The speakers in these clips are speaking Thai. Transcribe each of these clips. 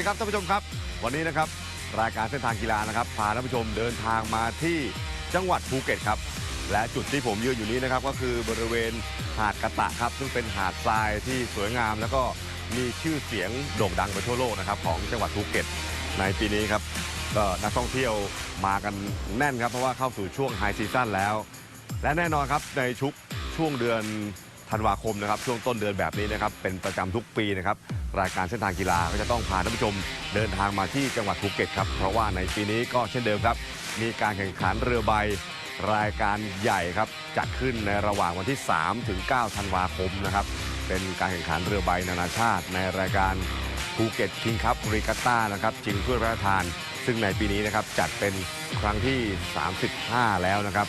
สวัสดีครับท่านผู้ชมครับ วันนี้นะครับรายการเส้นทางกีฬานะครับพาท่านผู้ชมเดินทางมาที่จังหวัดภูเก็ตครับ และจุดที่ผมยืนอยู่นี้นะครับก็คือบริเวณหาดกระตะครับซึ่งเป็นหาดทรายที่สวยงาม แล้วก็มีชื่อเสียงโด่งดังไปทั่วโลกนะครับของจังหวัดภูเก็ตในปีนี้ครับก็นักท่องเที่ยวมากันแน่นครับเพราะว่าเข้าสู่ช่วงไฮซีซั่นแล้ว และแน่นอนครับในชุกช่วงเดือนธันวาคมนะครับช่วงต้นเดือนแบบนี้นะครับเป็นประจำทุกปีนะครับ รายการเส้นทางกีฬาก็จะต้องพาท่านผู้ชมเดินทางมาที่จังหวัดภูเก็ตครับ เพราะว่าในปีนี้ก็เช่นเดิมครับ มีการแข่งขันเรือใบรายการใหญ่ครับจัดขึ้นในระหว่างวันที่ 3 ถึง 9 ธันวาคมนะครับ เป็นการแข่งขันเรือใบนานาชาติ ในรายการภูเก็ตคิงคัพรีกัตตานะครับชิงถ้วยพระราชทาน ซึ่งในปีนี้นะครับจัดเป็นครั้งที่ 35 แล้วนะครับ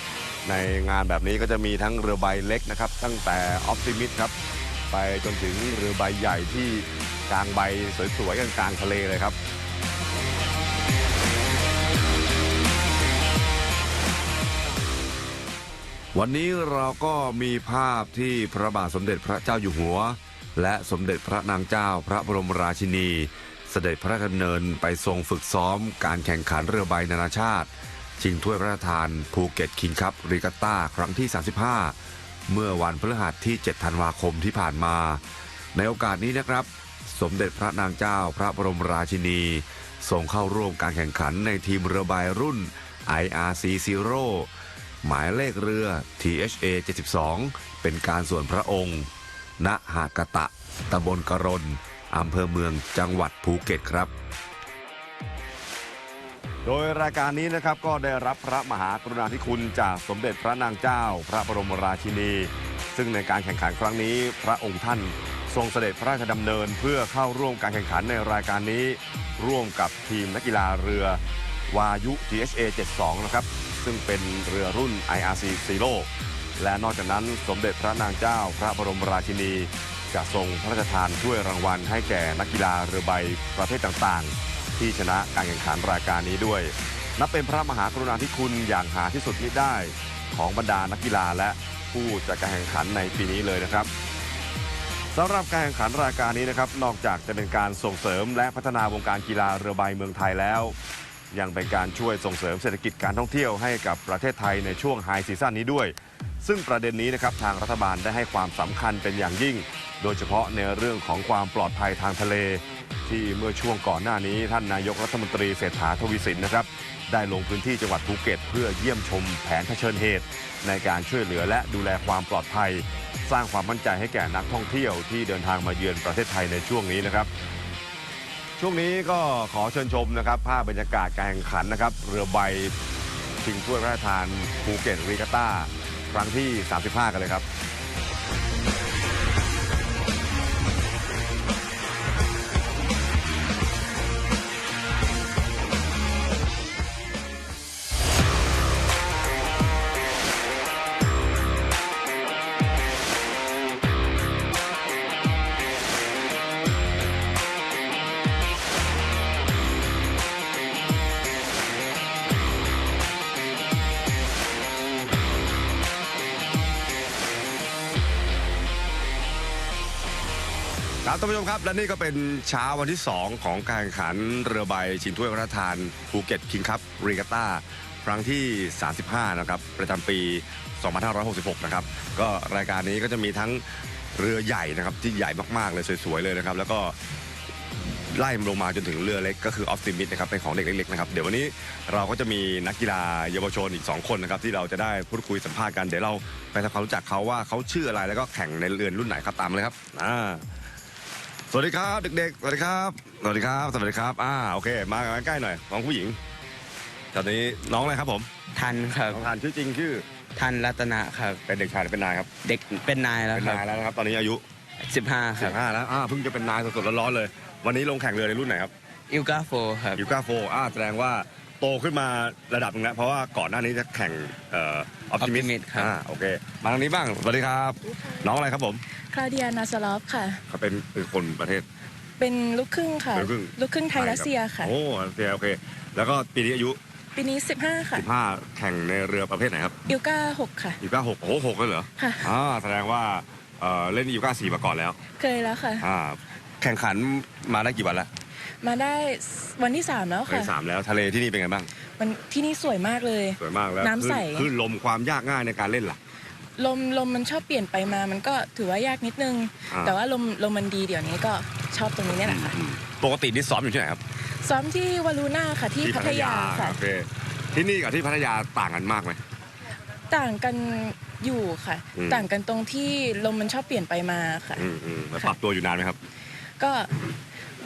ในงานแบบนี้ก็จะมีทั้งเรือใบเล็กนะครับ ตั้งแต่ออ t ติมิ t ครับ ไปจนถึงเรือใบใหญ่ที่กลางใบสวยๆกันกลางทะเลเลยครับ วันนี้เราก็มีภาพที่พระบาทสมเด็จพระเจ้าอยู่หัว และสมเด็จพระนางเจ้าพระบรมราชินี เสด็จพระราชดำเนินไปทรงฝึกซ้อมการแข่งขันเรือใบนานาชาติชิงถ้วยพระราชทานภูเก็ตคิงคัพรีกัตตาครั้งที่ 35 เมื่อวันพฤหัสที่ 7 ธันวาคมที่ผ่านมา ในโอกาสนี้นะครับ สมเด็จพระนางเจ้าพระบรมราชินีทรงเข้าร่วมการแข่งขันในทีมเรือใบรุ่น IRC Zero หมายเลขเรือ THA 72 เป็นการส่วนพระองค์ ณ หาดกะตะ ตำบลกรนอำเภอเมืองจังหวัดภูเก็ตครับ โดยรายการนี้นะครับก็ได้รับพระมหากรุณาธิคุณจากสมเด็จพระนางเจ้า พระบรมราชินี ซึ่งในการแข่งขันครั้งนี้ พระองค์ท่านทรงเสด็จพระราชดำเนินเพื่อเข้าร่วมการแข่งขันในรายการนี้ ร่วมกับทีมนักกีฬาเรือ วายุ THA 72 นะครับ ซึ่งเป็นเรือรุ่น IRC Zero และนอกจากนั้นสมเด็จพระนางเจ้า พระบรมราชินี จะทรงพระราชทานถ้วยรางวัลให้แก่นักกีฬาเรือใบประเภทต่างๆ ที่ชนะการแข่งขันรายการนี้ด้วย นับเป็นพระมหากรุณาธิคุณอย่างหาที่สุดมิได้ของบรรดานักกีฬาและผู้จัดการแข่งขันในปีนี้เลยนะครับสำหรับการแข่งขันรายการนี้นะครับ นอกจากจะเป็นการส่งเสริมและพัฒนาวงการกีฬาเรือใบเมืองไทยแล้ว ยังเป็นการช่วยส่งเสริมเศรษฐกิจการท่องเที่ยวให้กับประเทศไทยในช่วงไฮซีซั่นนี้ด้วย ซึ่งประเด็นนี้นะครับทางรัฐบาลได้ให้ความสำคัญเป็นอย่างยิ่ง โดยเฉพาะในเรื่องของความปลอดภัยทางทะเล ที่เมื่อช่วงก่อนหน้านี้ท่านนายกรัฐมนตรีเศรษฐาทวีสินนะครับ ได้ลงพื้นที่จังหวัดภูเก็ต เพื่อเยี่ยมชมแผนเผชิญเหตุ ในการช่วยเหลือและดูแลความปลอดภัย สร้างความมั่นใจให้แก่นักท่องเที่ยวที่เดินทางมาเยือนประเทศไทยในช่วงนี้นะครับ ช่วงนี้ก็ขอเชิญชมนะครับภาพบรรยากาศการแข่งขันนะครับ เรือใบชิงถ้วยพระราชทานภูเก็ตรีกาต้าครั้งที่ 35 กันเลยครับ ท่านผู้ชมครับ และนี่ก็เป็นเช้าวันที่ 2 ของการแข่งขันเรือใบชิงถ้วยพระราชทานภูเก็ตคิงคัพรีกาต้าครั้งที่ 35 นะครับ ประจำปี 2566 นะครับ ก็รายการนี้ก็จะมีทั้งเรือใหญ่นะครับ ที่ใหญ่มากๆเลยสวยๆเลยนะครับ แล้วก็ไล่ลงมาจนถึงเรือเล็กก็คือออฟติมิ t นะครับเป็นของเด็กเล็กๆนะครับเดี๋ยววันนี้เราก็จะมีนักกีฬาเยาวชนอีก 2 คนนะครับที่เราจะได้พูดคุยสัมภาษณ์กันเดี๋ยวเราไปทำความรู้จักเขาว่าเขาชื่ออะไรแล้วก็แข่งในเรือนรุ่นไหนครับตามเลยครับอ่า สวัสดีครับเด็กๆ สวัสดีครับ สวัสดีครับ สวัสดีครับอ่าโอเค มากันใกล้หน่อยน้องผู้หญิงตอนนี้น้องอะไรครับผมทันครับน้องทานชื่อจริงชื่อทันรัตนะครับ เป็นเด็กชายหรือเป็นนายครับ เด็กเป็นนายแล้วเป็นครับนายแล้วนะครับ ตอนนี้อายุ15ครับ15แล้วอ่าเพิ่งจะเป็นนายสดๆร้อนๆเลย วันนี้ลงแข่งเรือในรุ่นไหนครับ อิลกาโฟครับ ยูก้าโฟอ่าแสดงว่า โตขึ้นมาระดับหนึงแล้วเพราะว่าก่อนหน้านี้จะแข่งเอ่อออ t ติมิ Optimist ครับ อ่าโอเค มาทางนี้บ้างสวัสดีครับ น้องอะไรครับผมคลาเดียนาซาลอฟค่ะ เขาเป็นเป็นคนประเทศ เป็นลูกครึ่งค่ะ เป็นลูกครึ่ง ลูกครึ่งไทยรัสเซียค่ะ โอ้โอเคโอเค แล้วก็ปีนี้อายุ ปีนี้ 15 ค่ะ 15 แข่งในเรือประเภทไหนครับอิลกา6ค่ะยูก้าหกโอ้โหหกเลยเหรอค่ะ อ่าแสดงว่าเอ่อเล่นยูก้าสี่มาก่อนแล้วเคยแล้วค่ะ อ่าแข่งขันมาได้กี่วันแล้ว มาได้วันที่สามแล้วครั้งค่ะที่สามแล้วทะเลที่นี่เป็นไงบ้าง มันที่นี่สวยมากเลย สวยมากแล้วน้ำใสคลื่นลมความยากง่ายในการเล่นล่ะ ลมลมมันชอบเปลี่ยนไปมา มันก็ถือว่ายากนิดนึง อ่า แต่ว่าลมลมมันดีเดี๋ยวนี้ก็ชอบตรงนี้เนี่ยแหละค่ะ อืมปกตินี่ซ้อมอยู่ที่ไหนครับซ้อมที่วาลูน่าค่ะที่พัทยาค่ะ โอเคที่นี่กับที่พัทยาต่างกันมากไหม ต่างกันอยู่ค่ะ อืม ต่างกันตรงที่ลมมันชอบเปลี่ยนไปมาค่ะ อืมอืมแล้วค่ะปรับตัวอยู่นานไหมครับ ก็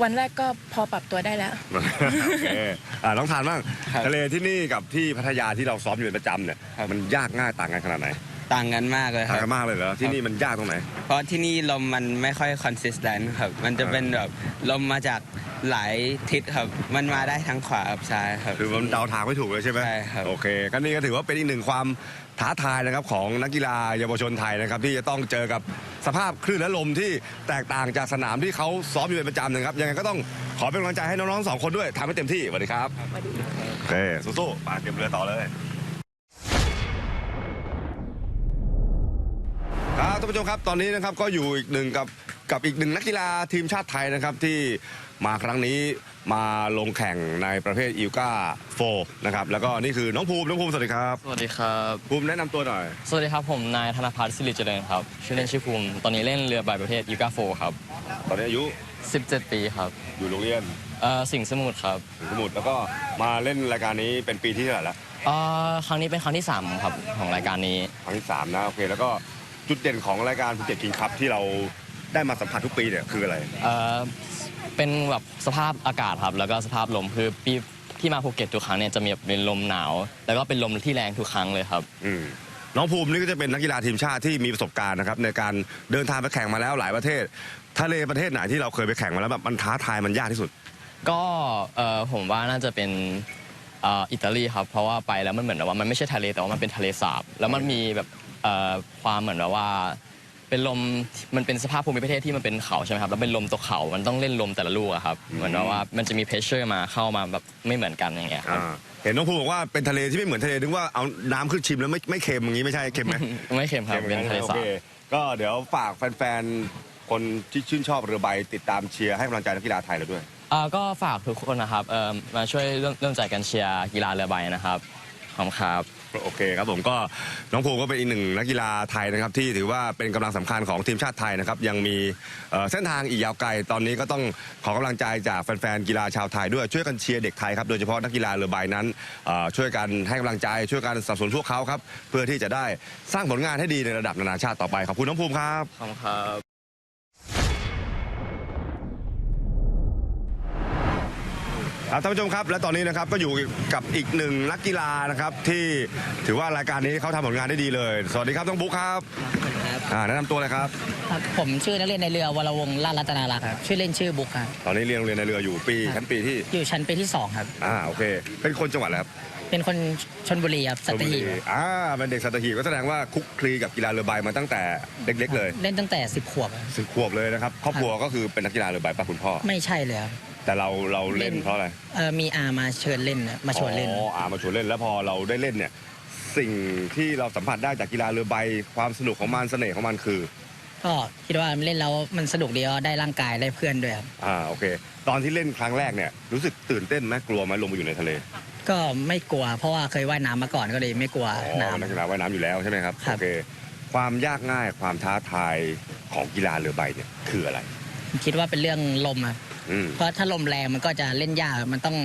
วันแรกก็พอปรับตัวได้แล้ว โอเคอ่าน้องทานบ้างครับ ทะเลที่นี่กับที่พัทยาที่เราซ้อมอยู่เป็นประจำเนี่ยครับมันยากง่ายต่างกันขนาดไหนต่างกันมากเลยคต่างรับ กันมากเลยเหรอที่นี่มันยากตรงไหน เพราะที่นี่ลมมันไม่ค่อย consistent ครับ มันจะเป็นแบบลมมาจาก หลายทิศครับ มันมาได้ทั้งขวากับซ้ายครับ คือมันเดาทางไม่ถูกเลยใช่ไหมใช่ครับ โอเคก็นี่ก็ถือว่าเป็นอีกหนึ่งความท้าทายนะครับของนักกีฬาเยาวชนไทยนะครับที่จะต้องเจอกับสภาพคลื่นและลมที่แตกต่างจากสนามที่เขาซ้อมอยู่เป็นประจำนะครับยังไงก็ต้องขอเป็นกำลังใจให้น้องๆสองคนด้วยทำให้เต็มที่สวัสดีครับโอเคสู้ๆมาเตรียมเรือต่อเลยครับท่านผู้ชมครับตอนนี้นะครับก็อยู่อีกหนึ่งกับ กับอีกหนึ่งนักกีฬาทีมชาติไทยนะครับที่มาครั้งนี้มาลงแข่งในประเภทอิลกาโฟนะครับแล้วก็นี่คือน้องภูมิน้องภูมิสวัสดีครับสวัสดีครับ ภูมิแนะนำตัวหน่อย สวัสดีครับ ผมนายธนพัฒน์สิริเจริญครับ ชื่อเล่นชื่อภูมิ ตอนนี้เล่นเรือใบประเภทยูกาโฟครับตอนนี้อายุ17 ปีครับอยู่โรงเรียนเอ่อสิงห์สมุทรครับถึงสมุทรแล้วก็มาเล่นรายการนี้เป็นปีที่เท่าไหร่แล้วเอ่อครั้งนี้เป็นครั้งที่ 3 ครับ ของรายการนี้ ครั้งที่สามนะโอเคแล้วก็จุดเด่นของรายการภูเก็ตคิงคัพที่เรา ได้มาสัมผัสทุกปีเนี่ยคืออะไร เอ่อเป็นแบบสภาพอากาศครับแล้วก็สภาพลมคือปีที่มาภูเก็ตทุกครั้งเนี่ยจะมีเป็นลมหนาว แล้วก็เป็นลมที่แรงทุกครั้งเลยครับ อืมน้องภูมินี่ก็จะเป็นนักกีฬาทีมชาติที่มีประสบการณ์นะครับในการเดินทางไปแข่งมาแล้วหลายประเทศ ทะเลประเทศไหนที่เราเคยไปแข่งมาแล้วแบบมันท้าทายมันยากที่สุด ก็เอ่อผมว่าน่าจะเป็นเอ่ออิตาลีครับ เพราะว่าไปแล้วมันเหมือนแบบว่ามันไม่ใช่ทะเลแต่ว่ามันเป็นทะเลสาบ แล้วมันมีแบบเอ่อความเหมือนแบบว่า เป็นลมมันเป็นสภาพภูมิประเทศที่มันเป็นเขาใช่ไหมครับแล้วเป็นลมตกเขา มันต้องเล่นลมแต่ละลูกอะครับเหมือนแบบว่ามันจะมีเพชเชอร์มาเข้ามาแบบไม่เหมือนกันอย่างเงี้ยครับ อ่าเห็นน้องภูมิบอกว่าเป็นทะเลที่ไม่เหมือนทะเลนึกว่าเอาน้ำขึ้นชิมแล้วไม่ไม่เค็มอย่างนี้ไม่ใช่เค็มไหม ไม่เค็มครับเป็นทะเลโอสาเคบก็เดี๋ยวฝากแฟนๆ คนที่ชื่นชอบเรือใบติดตามเชียร์ให้กำลังใจนักกีฬาไทยเราด้วยเอ่อก็ฝากทุกคนนะครับเอ่อมาช่วยเริ่มเริ่มใจกันเชียร์กีฬาเรือใบนะครับ ขอบคุณครับ โอเคครับผมก็น้องภูมิก็เป็นอีกหนึ่งนักกีฬาไทยนะครับที่ถือว่าเป็นกำลังสำคัญของทีมชาติไทยนะครับยังมีเอ่อเส้นทางอีกยาวไกล ตอนนี้ก็ต้องขอกำลังใจจากแฟนๆกีฬาชาวไทยด้วยช่วยกันเชียร์เด็กไทยครับโดยเฉพาะนักกีฬาเรือใบนั้นเอ่อช่วยกันให้กำลังใจช่วยกันสนับสนุนพวกเขาครับเพื่อที่จะได้สร้างผลงานให้ดีในระดับนานาชาติต่อไปขอบคุณน้องภูมิครับ ขอบคุณครับ ครับท่านผู้ชมครับและตอนนี้นะครับก็อยู่กับอีกหนึ่งนักกีฬานะครับที่ถือว่ารายการนี้เขาทำผลงานได้ดีเลย สวัสดีครับน้องบุ๊คครับอ่าแนะนำตัวเลยครับ ครับผมชื่อนักเรียนในเรือวรวงศ์ลาดรัตนารักษ์ครับชื่อเล่นชื่อบุ๊กครับตอนนี้เรียนโรงเรียนในเรืออยู่ปีครับชั้นปีที่อยู่ชั้นปีที่สองครับ อ่าโอเค เป็นคนจังหวัดอะไรครับเป็นคนชนบุรีครับสัตหีบชลบุรีอ่าเป็นเด็กสัตหีบก็แสดงว่าคุกคลีกับกีฬาเรือใบมาตั้งแต่เด็ก ๆ เลยเล่นตั้งแต่ 10 ขวบครับสิบขวบเลยนะครับครอบครัวก็คือเป็นนักกีฬาเรือใบป่ะคุณพ่อ ไม่ใช่เลยครับ แต่เราเราเล่นเล่นเพราะอะไรเออมีอามาเชิญเล่นนะมาชวนเล่น อ๋ออ่ามาชวนเล่นแล้วพอเราได้เล่นเนี่ยสิ่งที่เราสัมผัสได้จากกีฬาเรือใบความสนุกของมันเสน่ห์ของมันคือก็คิดว่าเล่นแล้วมันสนุกดีก็ได้ร่างกายได้เพื่อนด้วยครับอ่าโอเค ตอนที่เล่นครั้งแรกเนี่ยรู้สึกตื่นเต้นไหมกลัวไหมลงไปอยู่ในทะเล ก็ไม่กลัว เพราะว่าเคยว่ายน้ำมาก่อนก็เลยไม่กลัวอ๋อน้ำ นักกีฬาว่ายน้ำอยู่แล้วใช่ไหมครับครับ โอเคความยากง่ายความท้าทายของกีฬาเรือใบเนี่ยคืออะไร คิดว่าเป็นเรื่องลมครับ อืมเพราะถ้าลมแรงมันก็จะเล่นยากมันต้อง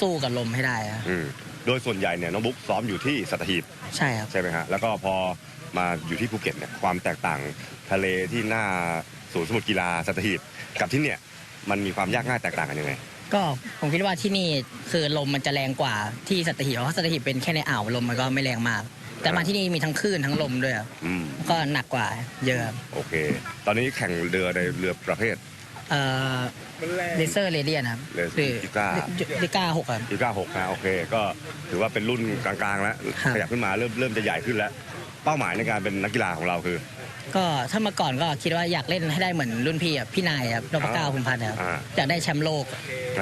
สู้กับลมให้ได้ครับอืมโดยส่วนใหญ่เนี่ยน้องบุ๊กซ้อมอยู่ที่สัตหีบใช่ครับใช่ไหมฮะแล้วก็พอมาอยู่ที่ภูเก็ตเนี่ยความแตกต่างทะเลที่หน้าศูนย์สมุทรกีฬาสัตหีบกับที่เนี่ยมันมีความยากง่ายแตกต่างกันยังไงก็ผมคิดว่าที่นี่คือลมมันจะแรงกว่าที่สัตหีบเพราะสัตหีบเป็นแค่ในอ่าวลมมันก็ไม่แรงมาก แต่มาที่นี่มีทั้งคลื่นทั้งลมด้วยครับอืมก็หนักกว่าเยอะครับโอเค ตอนนี้แข่งเรือในเรือประเภทเอ่อ เลเซอร์เรเดียนครับ Laser คือ Giga ดิก้าหกครับอีก้าหกนะโอเค ก็ถือว่าเป็นรุ่นกลางๆแล้ว ครับ ขยับขึ้นมาเริ่มเริ่มจะใหญ่ขึ้นแล้ว เป้าหมายในการเป็นนักกีฬาของเราคือ ก็ถ้าเมื่อก่อนก็คิดว่าอยากเล่นให้ได้เหมือนรุ่นพี่อะพี่นายครับนพเก้าคุณพัฒน์ครับอ่าอยากได้แชมป์โลก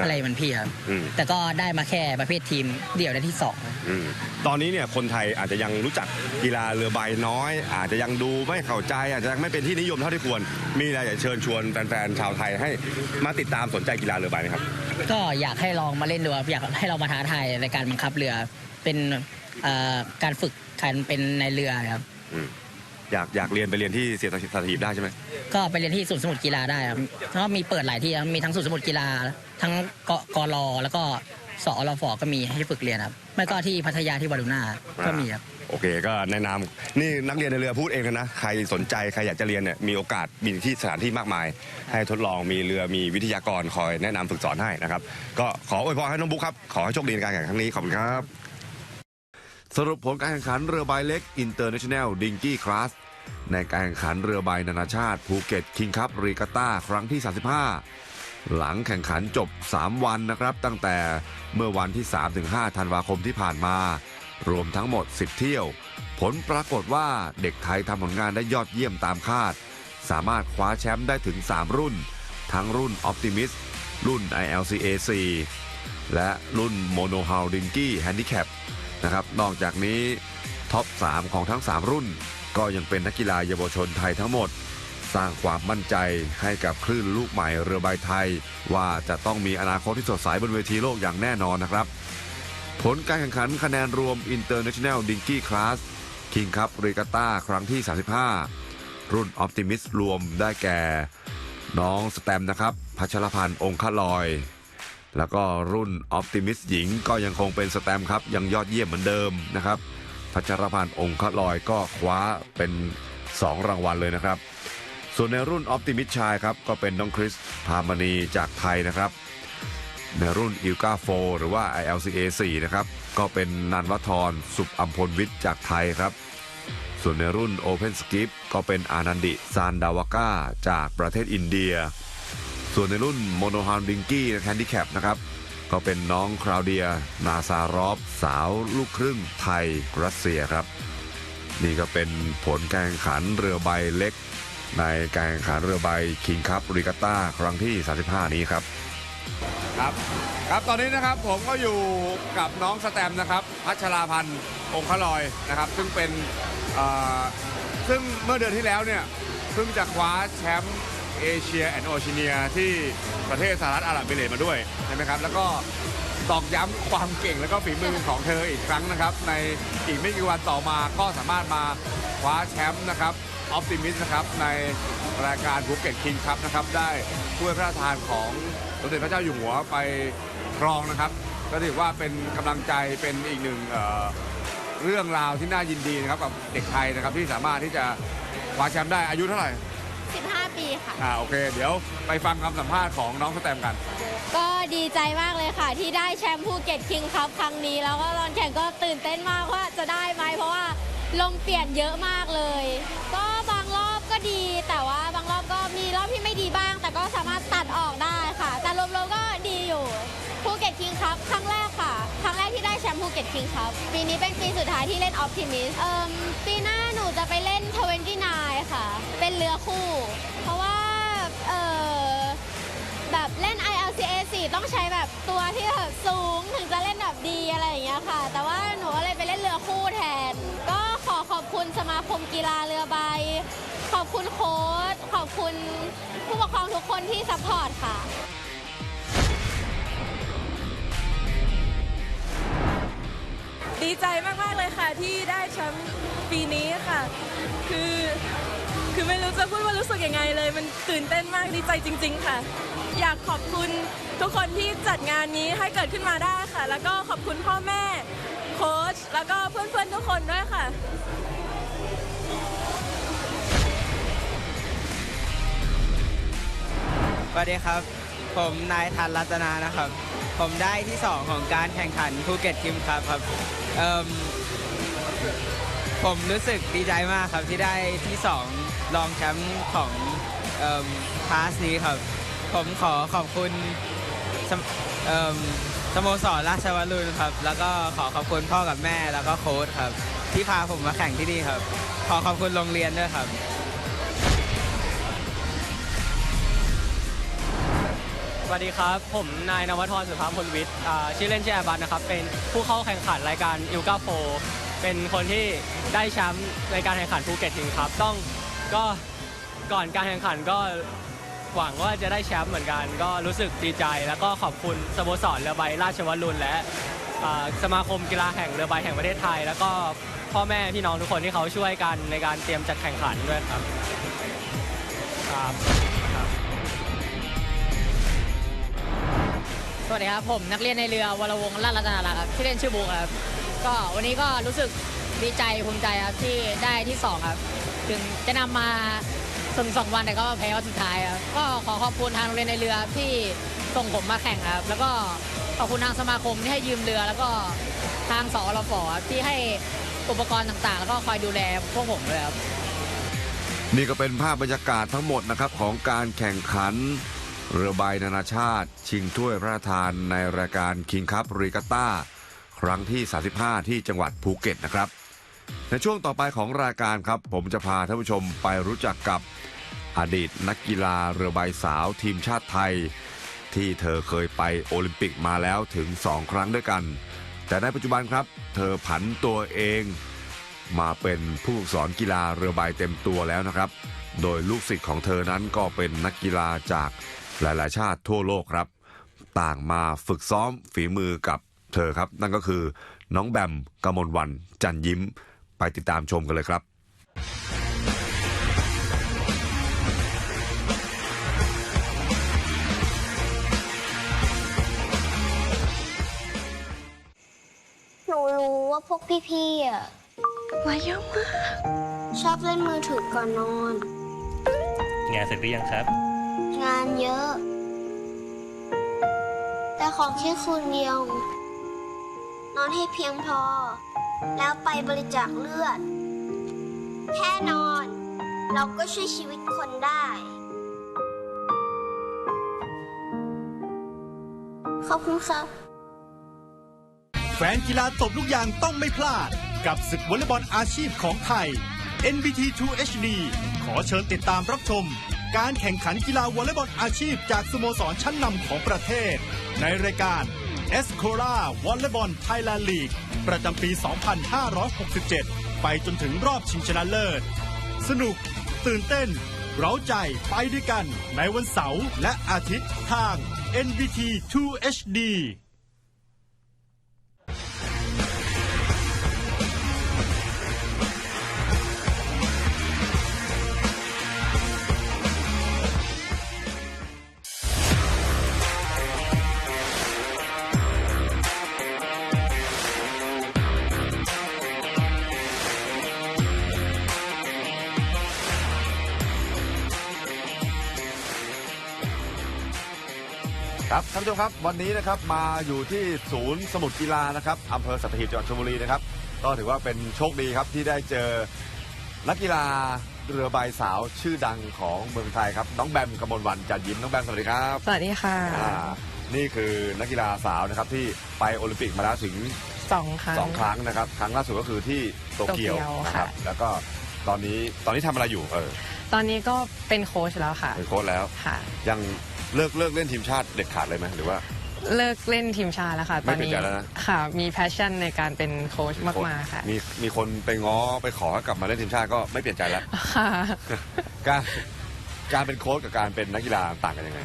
อะไรเหมือนพี่ครับอืม แต่ก็ได้มาแค่ประเภททีมเดี่ยวได้ที่สอง อืมตอนนี้เนี่ยคนไทยอาจจะยังรู้จักกีฬาเรือใบน้อย อาจจะยังดูไม่เข้าใจ อาจจะยังไม่เป็นที่นิยมเท่าที่ควร มีอะไรอยากเชิญชวนแฟนๆชาวไทยให้มาติดตามสนใจกีฬาเรือใบไหมครับ ก็อยากให้ลองมาเล่นดูครับอยากให้เรามาท้าทายในการบังคับเรือเป็นเอ่อการฝึกการเป็นในเรือครับอ ยากอยากเรียนไปเรียนที่เสียสถีบได้ใช่ไหมก็ไปเรียนที่ศูนย์สมุดกีฬาได้ครับก็มีเปิดหลายที่ครับมีทั้งศูนย์สมุดกีฬา ทั้งกกรแล้วก็สอรฟก็มีให้ฝึกเรียนครับไม่ก็ที่พัทยาที่วารุณาก็มีครับโอเคก็แนะนำนี่นักเรียนในเรือพูดเองเลยนะใครสนใจใครอยากจะเรียนเนี่ยมีโอกาสมีที่สถานที่มากมาย ให้ทดลองมีเรือมีวิทยากรคอยแนะนำฝึกสอนให้นะครับ ก็ขออวยพรให้น้องบุ๊คครับ ขอให้โชคดีในการแข่งครั้งนี้ขอบคุณครับ สรุปผลการแข่งขันเรือใบเล็ก International Dingy Class ในการแข่งขันเรือใบนานาชาติภูเก็ตคิงคัพรีกาตาครั้งที่ 35 หลังแข่งขันจบ 3 วันนะครับ ตั้งแต่เมื่อวันที่ 3-5 ธันวาคมที่ผ่านมา รวมทั้งหมด 10 เที่ยว ผลปรากฏว่าเด็กไทยทำผลงานได้ยอดเยี่ยมตามคาด สามารถคว้าแชมป์ได้ถึง 3 รุ่น ทั้งรุ่น Optimist รุ่น ILCA4 และรุ่น Mono h o u d i n g y Handicap นะครับ นอกจากนี้ท็อป 3 ของทั้ง 3 รุ่น ก็ยังเป็นนักกีฬาเยาวชนไทยทั้งหมด สร้างความมั่นใจให้กับคลื่นลูกใหม่เรือใบไทย ว่าจะต้องมีอนาคตที่สดใสบนเวทีโลกอย่างแน่นอนนะครับ ผลการแข่งขันคะแนนรวม International Dinky Class King Cup r e g a t a ครั้งที่ 35 รุ่น Optimist รวมได้แก่ น้องสแตมนะครับ พัชรพันธ์องคลอย แล้วก็รุ่น Optimist หญิงก็ยังคงเป็นสแตมครับ ยังยอดเยี่ยมเหมือนเดิมนะครับ พัชรพันธ์องค์ลอยก็คว้าเป็น 2 รางวัลเลยนะครับ ส่วนในรุ่น Optimist ชายครับ ก็เป็นน้องคริสพามณีจากไทยนะครับ ในรุ่นอิลกาโฟหรือว่า ILCA 4 นะครับ ก็เป็นนันวัทรสุขอัมพลวิทย์จากไทยครับ ส่วนในรุ่น Open Skip ก็เป็นอานันดิซานดาวก้าจากประเทศอินเดีย ส่วนในรุ่นโมโนฮานดิงกี้แฮนดิแคปนะครับ ก็เป็นน้องคราวเดีย นาซารอฟสาวลูกครึ่งไทยรัสเซียครับ นี่ก็เป็นผลการแข่งขันเรือใบเล็ก ในการแข่งขันเรือใบคิงคัพริกาต้าครั้งที่ 35 นี้ครับ ครับ ครับตอนนี้นะครับผมก็อยู่กับน้องสแตมนะครับ พัชราพันธ์องคลอยนะครับ ซึ่งเป็นซึ่งเมื่อเดือนที่แล้วเนี่ยเพิ่งจะคว้าแชมป์ เอเชียแอนด์โอชิเนียที่ประเทศสหรัฐอาหรับเอมิเรตส์มาด้วยใช่ไหมครับ แล้วก็ตอกย้ำความเก่งแล้วก็ฝีมือของเธออีกครั้งนะครับ ในอีกไม่กี่วันต่อมาก็สามารถมาคว้าแชมป์นะครับออ t ติมิสนะครับในรายการภูเก็ตคิงคัพนะครับได้ถ้วยพระราชทานของสมเด็จพระเจ้าอยู่หัวไปครองนะครับ ก็ถือว่าเป็นกำลังใจเป็นอีกหนึ่งเอ่อเรื่องราวที่น่ายินดีนะครับกับเด็กไทยนะครับที่สามารถที่จะคว้าแชมป์ได้อายุเท่าไหร่ ปีค่ะ อ่าโอเค เดี๋ยวไปฟังคำสัมภาษณ์ของน้องสแตมกัน ก็ดีใจมากเลยค่ะ ที่ได้แชมป์ภูเก็ตคิงคัพครั้งนี้ แล้วก็ตอนแข่งก็ตื่นเต้นมากว่าจะได้ไหมเพราะว่าลมเปลี่ยนเยอะมากเลย ก็บางรอบก็ดี แต่ว่าบางรอบก็มีรอบที่ไม่ดีบ้าง แต่ก็สามารถตัดออกได้ค่ะ แต่รวมๆก็ดีอยู่ภูเก็ตคิงคัพครั้งแรกค่ะ ครั้งแรกที่ได้แชมป์ภูเก็ตคิงคัพปีนี้เป็นปีสุดท้ายที่เล่นออ t ติมิสเอ่มปีหน้าหนูจะไปเล่น29ค่ะ เป็นเรือคู่ เพราะว่าเออแบบเล่น ILCA 4ต้องใช้แบบตัวที่แบบสูงถึงจะเล่นแบบดีอะไรอย่างเงี้ยค่ะ แต่ว่าหนูก็เลยไปเล่นเรือคู่แทน ก็ขอขอบคุณสมาคมกีฬาเรือใบ ขอบคุณโค้ชขอบคุณผู้ปกครองทุกคนที่ซัพพอร์ตค่ะดีใจมาก ๆ เลยค่ะที่ได้แชมป์ปีนี้ค่ะ คือ คือไม่รู้จะพูดว่ารู้สึกยังไงเลย มันตื่นเต้นมากดีใจจริง ๆ ค่ะ อยากขอบคุณทุกคนที่จัดงานนี้ให้เกิดขึ้นมาได้ค่ะ แล้วก็ขอบคุณพ่อแม่โค้ชแล้วก็เพื่อนๆทุกคนด้วยค่ะสวัสดีครับ ผมนายทันรัตนานะครับ ผมได้ที่ 2 ของการแข่งขันภูเก็ตคิมครับครับ ผมรู้สึกดีใจมากครับที่ได้ที่2รองแชมป์ของพาสนี้ครับ ผมขอขอบคุณสโมสรราชวัลลุนครับ แล้วก็ขอขอบคุณพ่อกับแม่แล้วก็โค้ชครับ ที่พาผมมาแข่งที่นี่ครับ ขอขอบคุณโรงเรียนด้วยครับสวัสดีครับ ผมนายนวทรสุภาพลวิทย์ชื่อเล่นชื่อแอบันนะครับ เป็นผู้เข้าแข่งขันรายการอิลกาโฟ เป็นคนที่ได้แชมป์ในการแข่งขันภูเก็ตทิงครับ ต้องก็ก่อนการแข่งขันก็หวังว่าจะได้แชมป์เหมือนกัน ก็รู้สึกดีใจ แล้วก็ขอบคุณสโมสรเรือใบราชวัลลุนและสมาคมกีฬาแห่งเรือใบแห่งประเทศไทย แล้วก็พ่อแม่พี่น้องทุกคนที่เขาช่วยกันในการเตรียมจัดแข่งขันด้วยครับครับสวัสดีครับ ผมนักเรียนในเรือวรวงศ์ราชรัตนารักษ์ครับที่เล่นชื่อบุกครับ ก็วันนี้ก็รู้สึกดีใจภูมิใจครับที่ได้ที่สองครับ ถึงจะนำมาสงสองวันแต่ก็แพ้วันสุดท้ายครับก็ขอขอบคุณทางโรงเรียนในเรือที่ส่งผมมาแข่งครับ แล้วก็ขอบคุณทางสมาคมที่ให้ยืมเรือ แล้วก็ทางสอรฟที่ให้อุปกรณ์ต่างๆ แล้วก็คอยดูแลพวกผมด้วยครับ นี่ก็เป็นภาพบรรยากาศทั้งหมดนะครับของการแข่งขันเรือใบนานาชาติ ชิงถ้วยพระราชทานในรายการคิงคัพรีกาต้า ครั้งที่ 35 ที่จังหวัดภูเก็ตนะครับ ในช่วงต่อไปของรายการครับ ผมจะพาท่านผู้ชมไปรู้จักกับอดีตนักกีฬาเรือใบสาวทีมชาติไทย ที่เธอเคยไปโอลิมปิกมาแล้วถึง 2 ครั้งด้วยกัน แต่ในปัจจุบันครับ เธอผันตัวเองมาเป็นผู้สอนกีฬาเรือใบเต็มตัวแล้วนะครับ โดยลูกศิษย์ของเธอนั้นก็เป็นนักกีฬาจากหลาย ๆ ชาติทั่วโลกครับ ต่างมาฝึกซ้อมฝีมือกับ เธอครับ นั่นก็คือน้องแบมกมลวัน จันยิ้มไปติดตามชมกันเลยครับหนูรู้ว่าพวกพี่ๆอะมาเยอะมาก ชอบเล่นมือถือก่อนนอน งานเสร็จหรือยังครับ งานเยอะ แต่ขอแค่คืนเดียว นอนให้เพียงพอ แล้วไปบริจาคเลือด แค่นอน เราก็ช่วยชีวิตคนได้ ขอบคุณครับ แฟนกีฬาตบลูกยางต้องไม่พลาด กับศึกวอลเลย์บอลอาชีพของไทย NBT 2 HD ขอเชิญติดตามรับชม การแข่งขันกีฬาวอลเลย์บอลอาชีพจากสโมสรชั้นนำของประเทศ ในรายการ เอสโคลาวอลเลย์บอลไทยแลนด์ลีก ประจำปี 2567 ไปจนถึงรอบชิงชนะเลิศ สนุก ตื่นเต้น เร้าใจไปด้วยกันในวันเสาร์และอาทิตย์ทาง NBT 2 HD ผู้ชมครับ วันนี้นะครับมาอยู่ที่ศูนย์สมุทรกีฬานะครับอำเภอสัตหีบจังหวัดชลบุรีนะครับก็ถือว่าเป็นโชคดีครับที่ได้เจอนักกีฬาเรือใบสาวชื่อดังของเมืองไทยครับน้องแบมกมลวันจันยิ้มน้องแบมสวัสดีครับสวัสดีค่ะอ่านี่คือนักกีฬาสาวนะครับที่ไปโอลิมปิกมาแล้วถึง สองครั้ง สองครั้งนะครับ ครั้งล่าสุดก็คือที่โตเกียวโตเกียวนะครับค่ะแล้วก็ตอนนี้ตอนนี้ทำอะไรอยู่เออตอนนี้ก็เป็นโค้ชแล้วค่ะเป็นโค้ชแล้ว ค่ะ ยัง เลิกเลิกเล่นทีมชาติเด็ดขาดเลยไหมหรือว่า เลิกเล่นทีมชาติแล้วค่ะตไม่อนเป็นนี้ใจแล้วนะ ค่ะ มีแพชชั่นในการเป็นโค้ชมากๆค่ะ มีมีคนไปง้อไปขอให้กลับมาเล่นทีมชาติก็ไม่เปลี่ยนใจแล้ว ค่ะ การการเป็นโค้ชกับการเป็นนักกีฬาต่างกันยังไง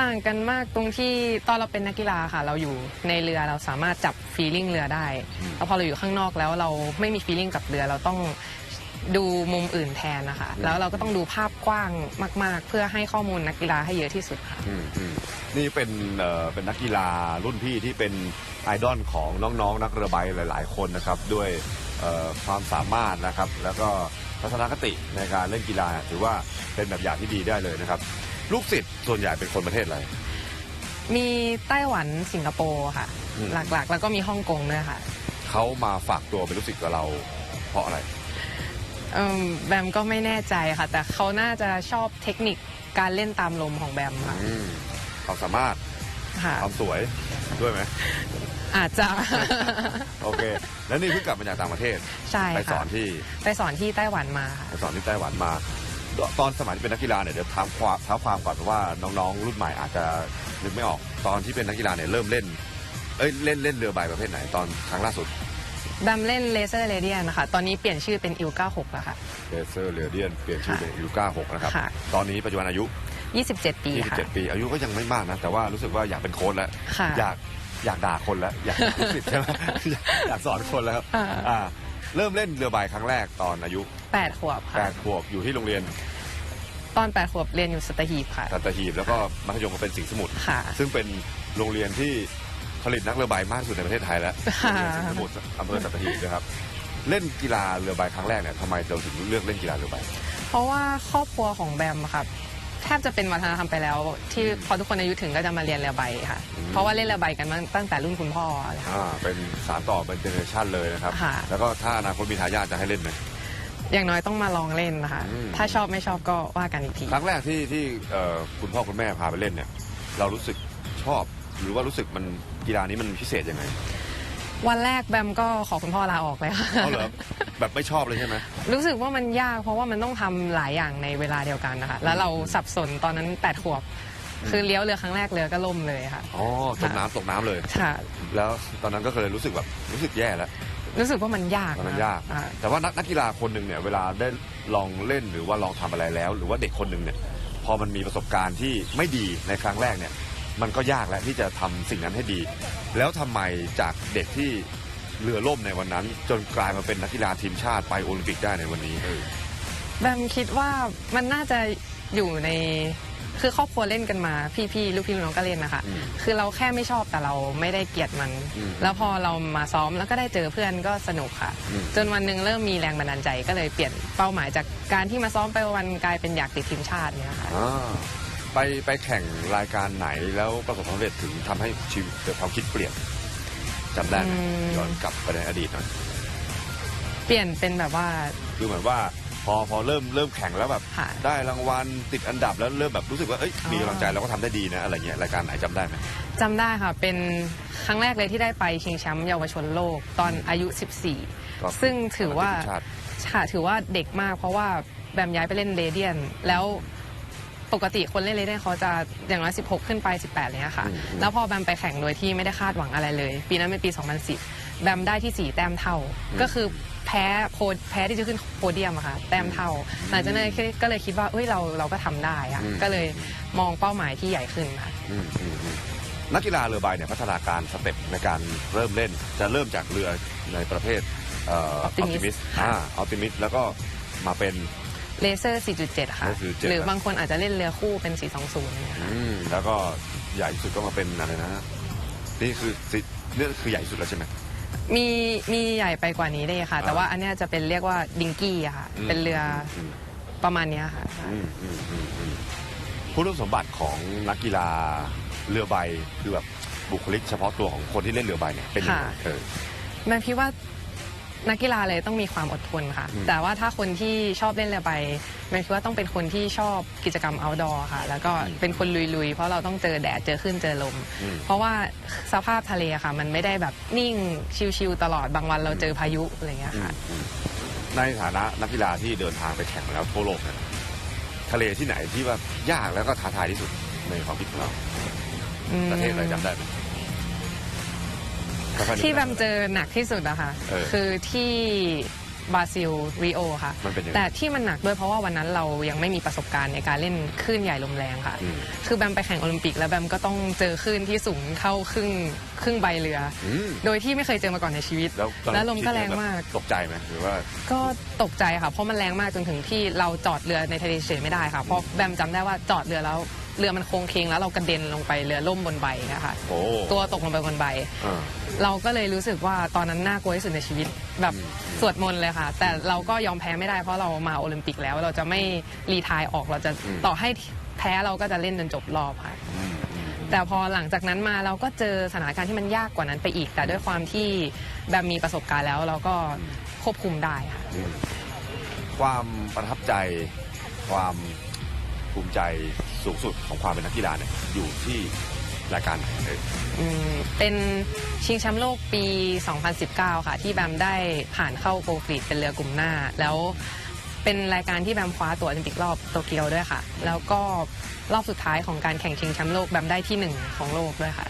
ต่างกันมากตรงที่ตอนเราเป็นนักกีฬาค่ะ เราอยู่ในเรือเราสามารถจับฟีลิ่งเรือได้อืม แล้วพอเราอยู่ข้างนอกแล้วเราไม่มีฟีลิ่งกับเรือเราต้องดูมุมอื่นแทนนะคะ แล้วเราก็ต้องดูภาพ กว้างมาก ๆ เพื่อให้ข้อมูลนักกีฬาให้เยอะที่สุดค่ะ อืมอืมนี่เป็นเอ่อเป็นนักกีฬารุ่นพี่ที่เป็นไอดอลของน้องๆ นักเรือใบหลาย ๆ คนนะครับ ด้วยเอ่อความสามารถนะครับ แล้วก็ทัศนคติในการเล่นกีฬาถือว่าเป็นแบบอย่างที่ดีได้เลยนะครับ ลูกศิษย์ส่วนใหญ่เป็นคนประเทศอะไร มีไต้หวันสิงคโปร์ค่ะ อืม หลักๆ แล้วก็มีฮ่องกงด้วยค่ะ เขามาฝากตัวเป็นลูกศิษย์กับเรา เพราะอะไร เอิ่มแบมก็ไม่แน่ใจค่ะ แต่เขาน่าจะชอบเทคนิคการเล่นตามลมของแบมค่ะอืมความสามารถค่ะ ความสวยด้วยไหมอาจจะ โอเค แล้วนี่เพิ่งกลับมาจากต่างประเทศใช่ไปสอค่ะนที่ไปสอนที่ไต้หวันมาค่ะ ไปสอนที่ไต้หวันมา ตอนสมัยที่เป็นนักกีฬาเนี่ยเดี๋ยวถามความเท้าความก่อนเพราะว่าน้องๆ รุ่นใหม่อาจจะนึกไม่ออกตอนที่เป็นนักกีฬาเนี่ยเริ่มเล่นเอ้ยเล่นเล่นเรือใบประเภทไหนตอนครั้งล่าสุด แบมเล่นเลเซอร์เรเดียนนะคะตอนนี้เปลี่ยนชื่อเป็นอิล96แล้วค่ะ เลเซอร์เรือเดียนเปลี่ยนชื่อเป็นยูก้าหกนะครับ ค่ะ ตอนนี้ปัจจุบันอายุ 27 ปีค่ะ 27 ปี อายุก็ยังไม่มากนะ แต่ว่ารู้สึกว่าอยากเป็นโค้ชแล้ว ค่ะ อยากอยากด่าคนแล้ว อยากเป็นสิทธิ์ใช่ไหมอยากอยากสอนคนแล้วครับอ่าอ่าเริ่มเล่นเรือใบครั้งแรกตอนอายุ8ขวบค่ะ 8ขวบอยู่ที่โรงเรียนตอน 8 ขวบเรียนอยู่สตหีบค่ะ สัตหีบแล้วก็มัธยมก็เป็นสิงห์สมุทร ค่ะ ซึ่งเป็นโรงเรียนที่ ผลิตนักเรือใบมากที่สุดในประเทศไทยแล้วค่ะโรงเรียนสิงห์สมุทรอำเภอสัตหีบนะครับ เล่นกีฬาเรือใบครั้งแรกเนี่ยทำไมเราถึงเลือกเล่นกีฬาเรือใบ เพราะว่าครอบครัวของแบมอะค่ะแทบจะเป็นวัฒนธรรมไปแล้ว ที่พอทุกคนอายุถึงก็จะมาเรียนเรือใบค่ะอืมเพราะว่าเล่นเรือใบกันมาตั้งแต่รุ่นคุณพ่อเลยค่ะอ่าเป็นสารต่อเป็นเจเนอเรชันเลยนะครับ ค่ะแล้วก็ถ้าอนาคตมีทายาทจะให้เล่นไหม อย่างน้อยต้องมาลองเล่นนะคะ อืม ถ้าชอบไม่ชอบก็ว่ากันอีกที ครั้งแรกที่ที่เอ่อคุณพ่อคุณแม่พาไปเล่นเนี่ย เรารู้สึกชอบ หรือว่ารู้สึกมันกีฬานี้มันพิเศษยังไงวันแรกแบมก็ขอคุณพ่อลาออกเลยค่ะเขาเหรอแบบไม่ชอบเลยใช่ไหมรู้สึกว่ามันยากเพราะว่ามันต้องทำหลายอย่างในเวลาเดียวกันนะคะแล้วเราสับสนตอนนั้น8ปดขวบ คือเลี้ยวเรือครั้งแรกเรือก็ล่มเลยค่ะอ๋อจมน้ำตกน้ำเลย ค่ะ แล้วตอนนั้นก็เคยรู้สึกแบบรู้สึกแย่แล้ว รู้สึกว่ามันยากตอนนั้นยาก อ่แต่ว่านักนักกีฬาคนหนึ่งเนี่ยเวลาได้ลองเล่นหรือว่าลองทำอะไรแล้ว หรือว่าเด็กคนหนึ่งเนี่ย พอมันมีประสบการณ์ที่ไม่ดีในครั้งแรกเนี่ย มันก็ยากแล้วที่จะทำสิ่งนั้นให้ดี แล้วทำไมจากเด็กที่เรือล่มในวันนั้น จนกลายมาเป็นนักกีฬาทีมชาติไปโอลิมปิกได้ในวันนี้เออแบมคิดว่ามันน่าจะอยู่ในคือครอบครัวเล่นกันมาพี่ๆลูกพี่ลูกน้องก็เล่นนะคะอืมคือเราแค่ไม่ชอบแต่เราไม่ได้เกลียดมันอืมแล้วพอเรามาซ้อมแล้วก็ได้เจอเพื่อนก็สนุกค่ะอืมจนวันหนึ่งเริ่มมีแรงบันดาลใจก็เลยเปลี่ยนเป้าหมายจากการที่มาซ้อมไปวันกลายเป็นอยากติดทีมชาติเนี่ยค่ะอ่า ไปไปแข่งรายการไหนแล้วประสบความสำเร็จถึงทำให้ชีวิตเกิดความคิดเปลี่ยนจำได้ไหมอืมย้อนกลับไปในอดีตหน่อยเปลี่ยนเป็นแบบว่า คือเหมือนว่าพอพอเริ่มเริ่มแข่งแล้วแบบค่ะได้รางวัลติดอันดับแล้วเริ่มแบบรู้สึกว่าเอ้ยอ๋อมีกำลังใจเราก็ทำได้ดีนะอะไรเงี้ยรายการไหนจำได้ไหมจำได้ค่ะ เป็นครั้งแรกเลยที่ได้ไปชิงแชมป์เยาวชนโลกตอนอายุก็14 ซึ่งถือว่าทีมชาติค่ะถือว่าเด็กมากเพราะว่าแบมย้ายไปเล่นเรเดียนแล้ว ปกติคนเล่นเรเดียนเขาจะอย่างน้อย16 ขึ้นไป 18เนี้ยค่ะอืมอืมแล้วพอแบมไปแข่งโดยที่ไม่ได้คาดหวังอะไรเลย ปีนั้นเป็นปี 2010 แบมได้ที่ 4 แต้มเท่า ก็คือแพ้โพแพ้ที่จะขึ้นโพเดียมอะค่ะ แต้มเท่าหลังจากนั้นก็เลยคิดว่าเอ้ยเราเราก็ทำได้อะก็เลยมองเป้าหมายที่ใหญ่ขึ้นค่ะ อืมอืมอืมนักกีฬาเรือใบเนี่ยพัฒนาการสเต็ปในการเริ่มเล่น จะเริ่มจากเรือในประเภทเออ Optimist มิสอ่าออติมิสแล้วก็มาเป็น เลเซอร์ 4.7 ค่ะ 4.7 หรือบางคนอาจจะเล่นเรือคู่เป็น 420เนี่ยค่ะอืมแล้วก็ใหญ่สุดก็มาเป็นอะไรนะ นี่คือสินี่คือใหญ่สุดแล้วใช่ไหม มีมีใหญ่ไปกว่านี้ได้ค่ะ แต่อ่าว่าอันเนี้ยจะเป็นเรียกว่าดิงกี้อะค่ะเป็นเรือมประมาณเนี้ยค่ะ อืมอืมอืมอืมคุณสมบัติของนักกีฬาเรือใบคือแบบบุคลิกเฉพาะตัวของคนที่เล่นเรือใบเนี่ยเป็นยังไงค่ะ เออ แม่คิดว่า นักกีฬาเลยต้องมีความอดทนค่ะอืมแต่ว่าถ้าคนที่ชอบเล่นเรือใบแม่คิดว่าต้องเป็นคนที่ชอบกิจกรรม outdoor ค่ะ แล้วก็เป็นคนลุยๆ เพราะเราต้องเจอแดดเจอขึ้นเจอลมอืมเพราะว่าสภาพทะเลอะค่ะ มันไม่ได้แบบนิ่งชิลๆตลอดบางวันเราเจอพายุอะไรเงี้ยอืมค่ะอืมในฐานะนักกีฬาที่เดินทางไปแข่งมาแล้วทั่วโลกเนี่ยทะเลที่ไหนที่ว่ายากแล้วก็ท้าทายที่สุดในความคิดของเราประเทศอะไรจำได้ไหม ค่อยๆนึกที่แบนะมเจอหนักที่สุดอะค่ะเออคือที่บราซิลริโอค่ะมันเป็นยังไงแต่ที่มันหนักด้วยเพราะว่าวันนั้นเรายังไม่มีประสบการณ์ในการเล่นคลื่นใหญ่ลมแรงค่ะ อืมคือแบมไปแข่งโอลิมปิก แล้วแบมก็ต้องเจอคลื่นที่สูงเข้าครึ่งครึ่งใบเรือออืมโดยที่ไม่เคยเจอมาก่อนในชีวิตแล้วตอนแล้นั้นวลมก็แรงมาก ตกใจไหมหรือว่า ก็ตกใจค่ะ เพราะมันแรงมากจนถึงที่เราจอดเรือในทะเลเฉยไม่ได้ค่ะ เพราะแบมจำได้ว่าจอดเรือแล้ว เรือมันโค้งเคงแล้วเรากระเด็นลงไปเรือล่มบนใบนะคะโอ้ตัวตกลงไปบนใบ อ่า เราก็เลยรู้สึกว่าตอนนั้นน่ากลัวที่สุดในชีวิตแบบอืมสวดมนต์เลยค่ะ แต่เราก็ยอมแพ้ไม่ได้เพราะเรามาโอลิมปิกแล้ว เราจะไม่รีไทายออกเราจะต่อให้แพ้เราก็จะเล่นจนจบรอบค่ะอืมอืมอืม แต่พอหลังจากนั้นมาเราก็เจอสถานการณ์ที่มันยากกว่านั้นไปอีก แต่ด้วยความที่แบบมีประสบการณ์แล้วเราก็ควบคุมได้ค่ะอืมความประทับใจ ความภูมิใจ สูงสุดของความเป็นนักกีฬาเนี่ยอยู่ที่รายการไหนเอ่ยอืมเป็นชิงแชมป์โลกปี 2019 ค่ะ ที่แบมได้ผ่านเข้าโปรฟรีดเป็นเรือกลุ่มหน้า แล้วเป็นรายการที่แบมคว้าตั๋วโอลิมปิกรอบโตเกียวด้วยค่ะ แล้วก็รอบสุดท้ายของการแข่งชิงแชมป์โลกแบมได้ที่หนึ่งของโลกด้วยค่ะ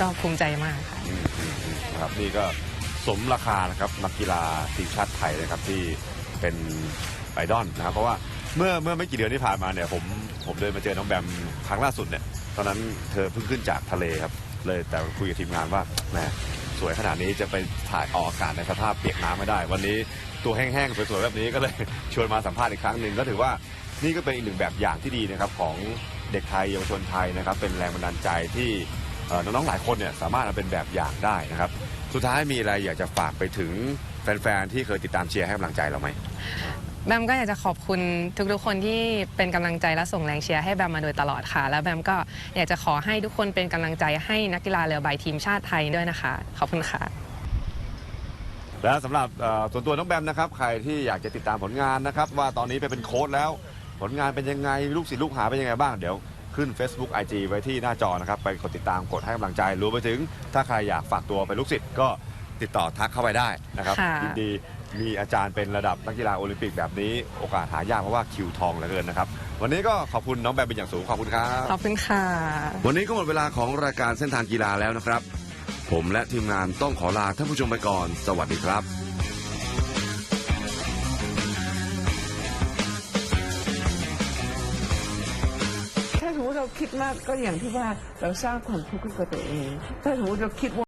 ก็ภูมิใจมากค่ะ นะครับนี่ก็สมราคานะครับนักกีฬาทีมชาติไทยนะครับที่เป็นไอดอลนะครับเพราะว่า เมื่อเมื่อไม่กี่เดือนที่ผ่านมาเนี่ยผมผมเดินมาเจอน้องแบมครั้งล่าสุดเนี่ยตอนนั้นเธอเพิ่งขึ้นจากทะเลครับ เลยแต่คุยกับทีมงานว่าแหมสวยขนาดนี้จะไปถ่ายออกอากาศในสภาพเปียกน้ำไม่ได้ วันนี้ตัวแห้งๆสวยๆแบบนี้ก็เลย ชวนมาสัมภาษณ์อีกครั้งหนึ่งก็ถือว่านี่ก็เป็นอีกหนึ่งแบบอย่างที่ดีนะครับของเด็กไทยเยาวชนไทยนะครับ เป็นแรงบันดาลใจที่น้องๆหลายคนเนี่ยสามารถเอาเป็นแบบอย่างได้นะครับ สุดท้ายมีอะไรอยากจะฝากไปถึงแฟนๆที่เคยติดตามเชียร์ให้กำลังใจเราไหม แบมก็อยากจะขอบคุณทุกๆคนที่เป็นกำลังใจและส่งแรงเชียร์ให้แบมมาโดยตลอดค่ะ แล้วแบมก็อยากจะขอให้ทุกคนเป็นกำลังใจให้นักกีฬาเรือใบทีมชาติไทยด้วยนะคะ ขอบคุณค่ะ และสำหรับเอ่อส่วนตัวน้องแบมนะครับ ใครที่อยากจะติดตามผลงานนะครับ ว่าตอนนี้ไปเป็นโค้ชแล้ว ผลงานเป็นยังไง ลูกศิษย์ลูกหาเป็นยังไงบ้าง เดี๋ยวขึ้น Facebook IG ไว้ที่หน้าจอนะครับ ไปกดติดตามกดให้กำลังใจรวมไปถึง ถ้าใครอยากฝากตัวเป็นลูกศิษย์ก็ติดต่อทักเข้าไปได้นะครับค่ะ ยินดี มีอาจารย์เป็นระดับนักกีฬาโอลิมปิกแบบนี้โอกาสหายากเพราะว่าคิวทองเหลือเกินนะครับ วันนี้ก็ขอบคุณน้องแบมเป็นอย่างสูงขอบคุณครับขอบคุณค่ะ วันนี้ก็หมดเวลาของรายการเส้นทางกีฬาแล้วนะครับ ผมและทีมงานต้องขอลาท่านผู้ชมไปก่อน สวัสดีครับถ้าสมมติเราคิดมากก็อย่างที่ว่าเราสร้างความทุกข์ให้กับตัวเอง ถ้าสมมติเราคิดว่า